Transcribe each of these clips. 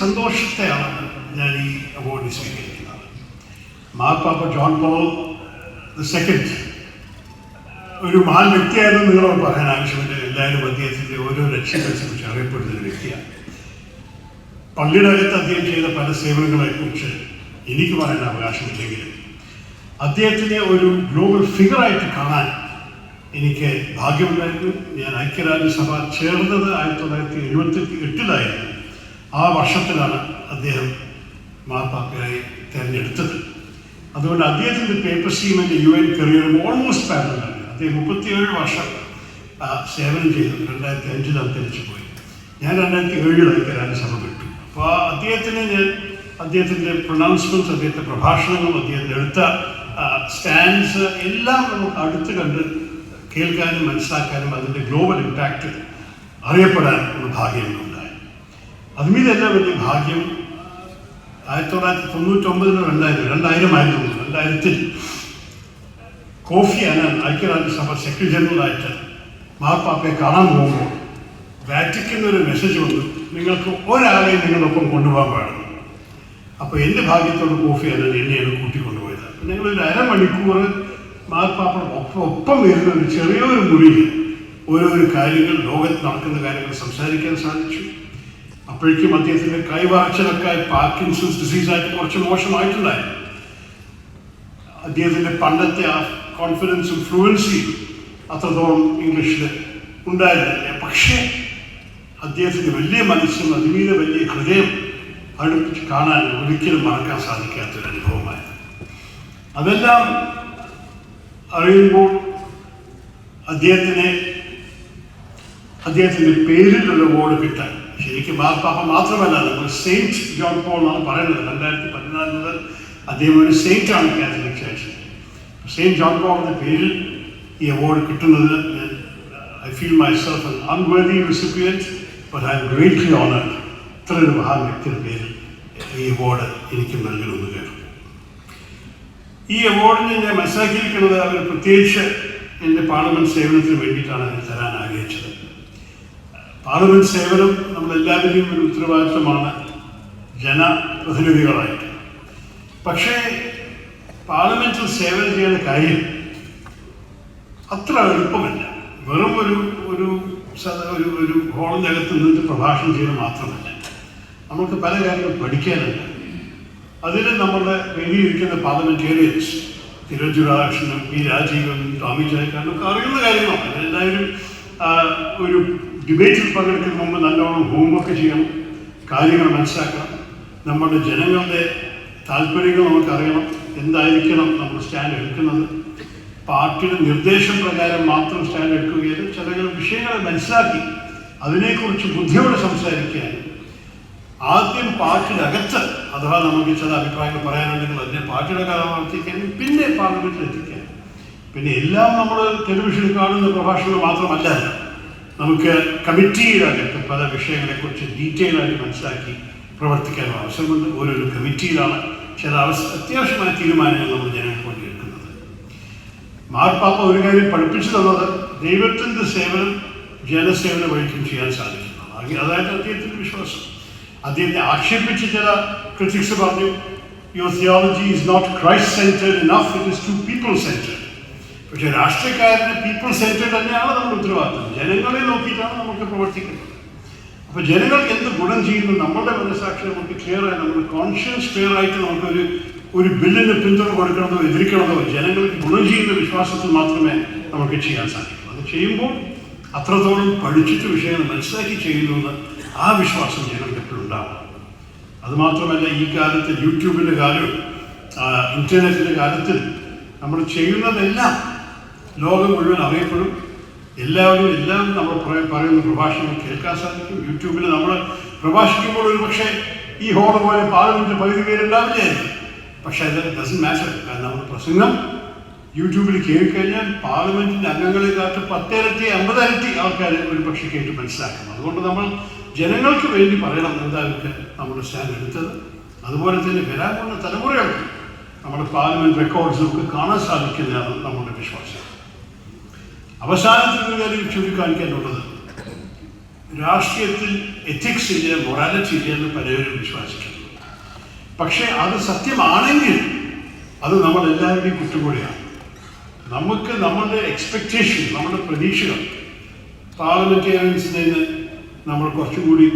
സന്തോഷത്തെയാണ് ഞാൻ ഈ അവാർഡ് സ്വീകരിക്കുന്നത്. മാർപ്പാപ്പ ജോൺ പോൾ ദ സെക്കൻഡ് ഒരു മഹാൻ വ്യക്തിയായിരുന്നു നിങ്ങളോട് പറയാൻ ആവശ്യമില്ല. എല്ലാവരും അദ്ദേഹത്തിന്റെ ഓരോ ലക്ഷ്യങ്ങളെക്കുറിച്ച് അറിയപ്പെടുന്ന ഒരു വ്യക്തിയാണ്. പള്ളിയുടെ അകത്ത് അദ്ദേഹം ചെയ്ത പല സേവനങ്ങളെക്കുറിച്ച് എനിക്ക് പറയാൻ അവകാശമില്ലെങ്കിലും അദ്ദേഹത്തിനെ ഒരു ഗ്ലോബൽ ഫിഗറായിട്ട് കാണാൻ എനിക്ക് ഭാഗ്യമുണ്ടായിരുന്നു. ഞാൻ ഐക്യരാജ്യസഭ ചേർന്നത് ആയിരത്തി തൊള്ളായിരത്തി എഴുപത്തി എട്ടിലായിരുന്നു. ആ വർഷത്തിലാണ് അദ്ദേഹം മാർപ്പാപ്പയായി തിരഞ്ഞെടുത്തത്. അതുകൊണ്ട് അദ്ദേഹത്തിന്റെ പേപ്പർ സീമിന്റെ യു എൻ കരിയറും ഓൾമോസ്റ്റ് പാരലാണ് അദ്ദേഹം മുപ്പത്തിയേഴ് വർഷം സേവനം ചെയ്തു. രണ്ടായിരത്തി അഞ്ചിൽ അന്തരിച്ചു പോയി. ഞാൻ രണ്ടായിരത്തി ഏഴിൽ ഐക്യരാജ്യസഭ ശ്രമപ്പെട്ടു അപ്പോൾ ആ അദ്ദേഹത്തിന് ഞാൻ അദ്ദേഹത്തിന്റെ പ്രൊണൗൺസ്മെന്റ്സ് അദ്ദേഹത്തെ പ്രഭാഷണങ്ങളും അദ്ദേഹത്തിന്റെ എടുത്ത സ്റ്റാൻഡ്സ് എല്ലാം നമുക്ക് അടുത്ത് കണ്ട് കേൾക്കാനും മനസ്സിലാക്കാനും അതിന്റെ ഗ്ലോബൽ ഇമ്പാക്റ്റ് അറിയപ്പെടാൻ ഉള്ള ഭാഗ്യം ഉണ്ടായി അതുമീതെല്ലാം വലിയ ഭാഗ്യം ആയിരത്തി തൊള്ളായിരത്തി തൊണ്ണൂറ്റൊമ്പതിനോ രണ്ടായിരം രണ്ടായിരം ആയിരുന്നു രണ്ടായിരത്തിൽ കോഫി അനാൻ ഐക്യരാജ്യസഭ സെക്രട്ടറി ജനറലായിട്ട് മാർപ്പാപ്പയെ കാണാൻ പോകുമ്പോൾ വാറ്റിക്കുന്ന ഒരു മെസ്സേജ് വന്നു നിങ്ങൾക്ക് ഒരാളെയും നിങ്ങളൊപ്പം കൊണ്ടുപോകാൻ പാടും അപ്പോൾ എന്റെ ഭാഗ്യത്തോട് കോഫി അനാൻ എന്നെയാണ് കൂട്ടിക്കൊണ്ടുപോയത്. അപ്പം ഞങ്ങളൊരു അരമണിക്കൂർ മാർപ്പാപ്പ ഒപ്പം ഒപ്പം വരുന്ന ഒരു ചെറിയൊരു മുറിയിൽ ഓരോരോ കാര്യങ്ങൾ ലോകത്ത് നടക്കുന്ന കാര്യങ്ങൾ സംസാരിക്കാൻ സാധിച്ചു. അപ്പോഴേക്കും അദ്ദേഹത്തിന്റെ കൈവാഴ്ചലൊക്കെ പാർക്കിൻസൺസ് ഡിസീസായിട്ട് കുറച്ച് മോശമായിട്ടുണ്ടായിരുന്നു അദ്ദേഹത്തിന്റെ പണ്ടത്തെ ആ കോൺഫിഡൻസും ഫ്ലുവൻസിയും അത്രത്തോളം ഇംഗ്ലീഷിൽ ഉണ്ടായിരുന്നില്ല. പക്ഷേ അദ്ദേഹത്തിന്റെ വലിയ മനസ്സും അതിമീത വലിയ ഹൃദയം അടുപ്പിച്ച് കാണാൻ ഒരിക്കലും മറക്കാൻ സാധിക്കാത്തൊരു അനുഭവമായിരുന്നു അതെല്ലാം അറിയുമ്പോൾ അദ്ദേഹത്തിനെ അദ്ദേഹത്തിന്റെ പേരിലുള്ള ബോർഡ് കിട്ടാൻ ശരിക്കും മാർപ്പാപ്പ മാത്രമല്ല നമ്മൾ സെയിന്റ് ജോൺ പോൾ എന്നാണ് പറയുന്നത്. രണ്ടായിരത്തി പതിനാല് മുതൽ അദ്ദേഹം ഒരു സെയിന്റ് ആണ് കാത്തലിക് ചർച്ചിൽ സെയിന്റ് ജോൺ പോൾ എന്ന പേരിൽ ഈ അവാർഡ് കിട്ടുന്നത് I feel my self unworthy unworthy recipient but I honour greatly honored. ഇത്ര ഒരു മഹാൻ വ്യക്തിയുടെ പേരിൽ ഈ അവാർഡ് എനിക്ക് നൽകണമെന്ന് കേട്ടു. ഈ അവാർഡിനെ ഞാൻ മനസ്സിലാക്കിയിരിക്കുന്നത് അവർ പ്രത്യേകിച്ച് എന്റെ പാർലമെന്റ് സേവനത്തിന് വേണ്ടിയിട്ടാണ് അതിന് തരാൻ ആഗ്രഹിച്ചത്. പാർലമെന്റ് സേവനം നമ്മളെല്ലാവരുടെയും ഒരു ഉത്തരവാദിത്വമാണ് ജനപ്രതിനിധികളായിട്ട് പക്ഷേ പാർലമെന്റിൽ സേവനം ചെയ്യുന്ന കാര്യം അത്ര എളുപ്പമല്ല. വെറും ഒരു ഒരു ഒരു ഒരു ഹോളിനകത്ത് നിന്നിട്ട് പ്രഭാഷണം ചെയ്യുന്നത് മാത്രമല്ല. നമുക്ക് പല കാര്യങ്ങളും പഠിക്കാനുണ്ട്. അതിന് നമ്മുടെ വേദിയിരിക്കുന്ന പാർലമെന്റേറിയൻസ് തിരുവഞ്ചൂർ രാധാകൃഷ്ണനും പി രാജീവനും ടോമി ജയക്കാരനും ഒക്കെ അറിയുന്ന കാര്യങ്ങളാണ്. എല്ലാവരും ഒരു ഡിബേറ്റിൽ പങ്കെടുക്കുന്ന മുമ്പ് നല്ലോണം ഹോംവർക്ക് ചെയ്യണം കാര്യങ്ങൾ മനസ്സിലാക്കണം. നമ്മുടെ ജനങ്ങളുടെ താല്പര്യങ്ങൾ നമുക്കറിയണം എന്തായിരിക്കണം നമ്മൾ സ്റ്റാൻഡ് എടുക്കുന്നത്. പാർട്ടിയുടെ നിർദ്ദേശം പ്രകാരം മാത്രം സ്റ്റാൻഡ് എടുക്കുകയും ചില വിഷയങ്ങൾ മനസ്സിലാക്കി അതിനെക്കുറിച്ച് ബുദ്ധിയോടെ സംസാരിക്കാനും ആദ്യം പാർട്ടിയുടെ അകത്ത് അഥവാ നമുക്ക് ചില അഭിപ്രായങ്ങൾ പറയാനുണ്ടെങ്കിൽ അതിനെ പാർട്ടിയുടെ കാലമാർത്തിക്കാനും പിന്നെ പാർലമെന്റിൽ എത്തിക്കാനും പിന്നെ എല്ലാം നമ്മൾ ടെലിവിഷനിൽ കാണുന്ന പ്രഭാഷണങ്ങൾ മാത്രമല്ല. നമുക്ക് കമ്മിറ്റിയുടെ അകത്ത് പല വിഷയങ്ങളെക്കുറിച്ച് ഡീറ്റെയിൽ ആയിട്ട് മനസ്സിലാക്കി പ്രവർത്തിക്കാനും ആവശ്യമുണ്ട് ഓരോരോ കമ്മിറ്റിയിലാണ് ചില അവസ്ഥ അത്യാവശ്യമായ തീരുമാനങ്ങൾ നമ്മൾ ജനങ്ങൾക്ക് വേണ്ടി എടുക്കുന്നത് മാർപ്പാപ്പ ഒരു കാര്യം പഠിപ്പിച്ചു തന്നത് ദൈവത്തിന്റെ സേവനം ജനസേവന വഴിക്കും ചെയ്യാൻ സാധിക്കുന്നതാണ് അത് അതായത് അദ്ദേഹത്തിന്റെ വിശ്വാസം. അദ്ദേഹത്തെ ആക്ഷേപിച്ച് ചില ക്രിറ്റിക്സ് പറഞ്ഞു your theology is not Christ centred enough it is too people centred പക്ഷേ രാഷ്ട്രീയക്കാരന് പീപ്പിൾ സെന്റേഡ് തന്നെയാണ് നമ്മൾ ഉത്തരവാദിത്വം ജനങ്ങളെ നോക്കിയിട്ടാണ് നമുക്ക് പ്രവർത്തിക്കുന്നത്. അപ്പോൾ ജനങ്ങൾക്ക് എന്ത് ഗുണം ചെയ്യുന്നു നമ്മളുടെ മനസ്സാക്ഷി നമുക്ക് ക്ലിയർ ആയി നമ്മുടെ കോൺഷ്യസ് ക്ലിയർ ആയിട്ട് നമുക്കൊരു ഒരു ബില്ലിന് പിന്തുണ കൊടുക്കണതോ എതിർക്കണതോ ജനങ്ങൾക്ക് ഗുണം ചെയ്യുന്ന വിശ്വാസത്തിൽ മാത്രമേ നമുക്ക് ചെയ്യാൻ സാധിക്കൂ. അത് ചെയ്യുമ്പോൾ അത്രത്തോളം പഠിച്ചിട്ട് വിഷയങ്ങൾ മനസ്സിലാക്കി ചെയ്യുന്നുവെന്ന് ആ വിശ്വാസം ജനങ്ങൾക്ക് എപ്പോഴും ഉണ്ടാവും അതുമാത്രമല്ല ഈ കാലത്ത് യൂട്യൂബിന്റെ കാലവും ഇന്റർനെറ്റിന്റെ കാലത്തിൽ നമ്മൾ ചെയ്യുന്നതെല്ലാം ലോകം മുഴുവൻ അറിയപ്പെടും. എല്ലാവരും എല്ലാം നമ്മൾ പറയ- പറയുന്ന പ്രഭാഷണം കേൾക്കാൻ സാധിക്കും. യൂട്യൂബിൽ നമ്മൾ പ്രഭാഷിക്കുമ്പോൾ ഒരു പക്ഷേ ഈ ഹോൾ പോലെ പാർലമെന്റ് പകുതി പേരുണ്ടാവില്ലായിരിക്കും പക്ഷേ അത് ഡസൻ മാറ്റർ കാരണം നമ്മുടെ പ്രസംഗം യൂട്യൂബിൽ കേൾക്കഴിഞ്ഞാൽ പാർലമെന്റിന്റെ അംഗങ്ങളെക്കാട്ട് പത്തിരട്ടി അമ്പതിരട്ടി ആൾക്കാർ ഒരു പക്ഷേ കേട്ട് മനസ്സിലാക്കണം അതുകൊണ്ട് നമ്മൾ ജനങ്ങൾക്ക് വേണ്ടി പറയണം എന്തായാലും നമ്മുടെ സ്റ്റാൻഡ് എടുത്തത്. അതുപോലെ തന്നെ വരാൻ പോകുന്ന തലമുറകൾക്ക് നമ്മുടെ പാർലമെന്റ് റെക്കോർഡ്സ് നമുക്ക് കാണാൻ സാധിക്കുന്നതാണ് നമ്മുടെ വിശ്വാസം. അവസാനത്തിൽ ഒരു കാര്യം ചൂണ്ടിക്കാണിക്കാനുള്ളത് രാഷ്ട്രീയത്തിൽ എത്തിക്സ് ഇല്ല മൊറാലിറ്റി ഇല്ല എന്ന് പലരും വിശ്വസിക്കുന്നു. പക്ഷേ അത് സത്യമാണെങ്കിൽ അത് നമ്മൾ എല്ലാവരുടെയും കുറ്റുകൂടിയാണ് നമുക്ക് നമ്മളുടെ എക്സ്പെക്റ്റേഷൻ നമ്മുടെ പ്രതീക്ഷകൾ പാർലമെന്റേറിയൻസിൽ നിന്ന് നമ്മൾ കുറച്ചുകൂടി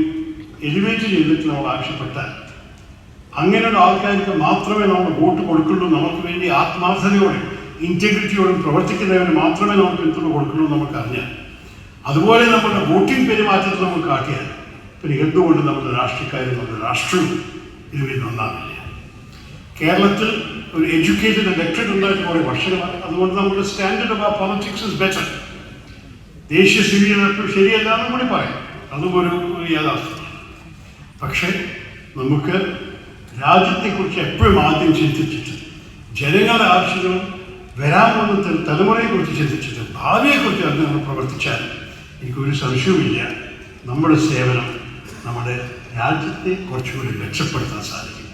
എലിവേറ്റ് ചെയ്തിട്ട് നമ്മൾ ആവശ്യപ്പെട്ടാൽ അങ്ങനെയുള്ള ആൾക്കാർക്ക് മാത്രമേ നമ്മൾ വോട്ട് കൊടുക്കുള്ളൂ നമുക്ക് വേണ്ടി ആത്മാർത്ഥതയോടെ ഇന്റഗ്രിറ്റിയോടും പ്രവർത്തിക്കുന്നവന് മാത്രമേ നമുക്ക് പിന്തുണ എന്ന് നമുക്ക് അതുപോലെ നമ്മുടെ വോട്ടിംഗ് പെരുമാറ്റത്തിൽ നമ്മൾ കാട്ടിയാൽ പിന്നെ എന്തുകൊണ്ട് നമ്മുടെ രാഷ്ട്രീയക്കാരും നമ്മുടെ രാഷ്ട്രവും ഇതുവരെ നന്നാവില്ല കേരളത്തിൽ ഒരു എഡ്യൂക്കേറ്റഡ് ഇലക്ട്രിക് ഉണ്ടായിട്ട് കുറേ വർഷങ്ങളായി. അതുകൊണ്ട് നമ്മുടെ സ്റ്റാൻഡേർഡ് ഓഫ് ആ പൊളിറ്റിക്സ് ഇസ് ബെറ്റർ ദേശീയ എപ്പോഴും ശരിയല്ല എന്നും കൂടി പറയാം. അതും ഒരു യാഥാർത്ഥ്യം. പക്ഷേ നമുക്ക് രാജ്യത്തെക്കുറിച്ച് എപ്പോഴും ആദ്യം ചിന്തിച്ചിട്ട് ജനങ്ങളുടെ ആവശ്യങ്ങളും വരാൻ പോകുന്ന കുറിച്ച് തലമുറയെക്കുറിച്ച് ചിന്തിച്ചിട്ട് ഭാവിയെക്കുറിച്ച് അറിഞ്ഞ് നമ്മൾ പ്രവർത്തിച്ചാൽ എനിക്കൊരു സംശയവുമില്ല. നമ്മുടെ സേവനം നമ്മുടെ രാജ്യത്തെ കുറച്ചുകൂടി മെച്ചപ്പെടുത്താൻ സാധിക്കും.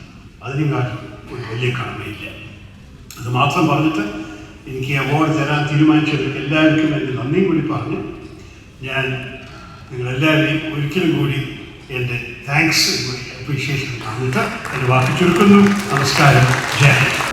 അതിനെക്കാട്ടും ഒരു വലിയ കടമയില്ല. അത് മാത്രം പറഞ്ഞിട്ട് എനിക്ക് അവാർഡ് തരാൻ തീരുമാനിച്ചവർക്ക് എല്ലാവർക്കും എന്റെ നന്ദിയും കൂടി പറഞ്ഞു ഞാൻ നിങ്ങളെല്ലാവരെയും ഒരിക്കലും കൂടി എന്റെ താങ്ക്സ് അപ്രീഷിയേഷൻ പറഞ്ഞിട്ട് എന്റെ വാക്ക് ചുരുക്കുന്നു. നമസ്കാരം. ജയ.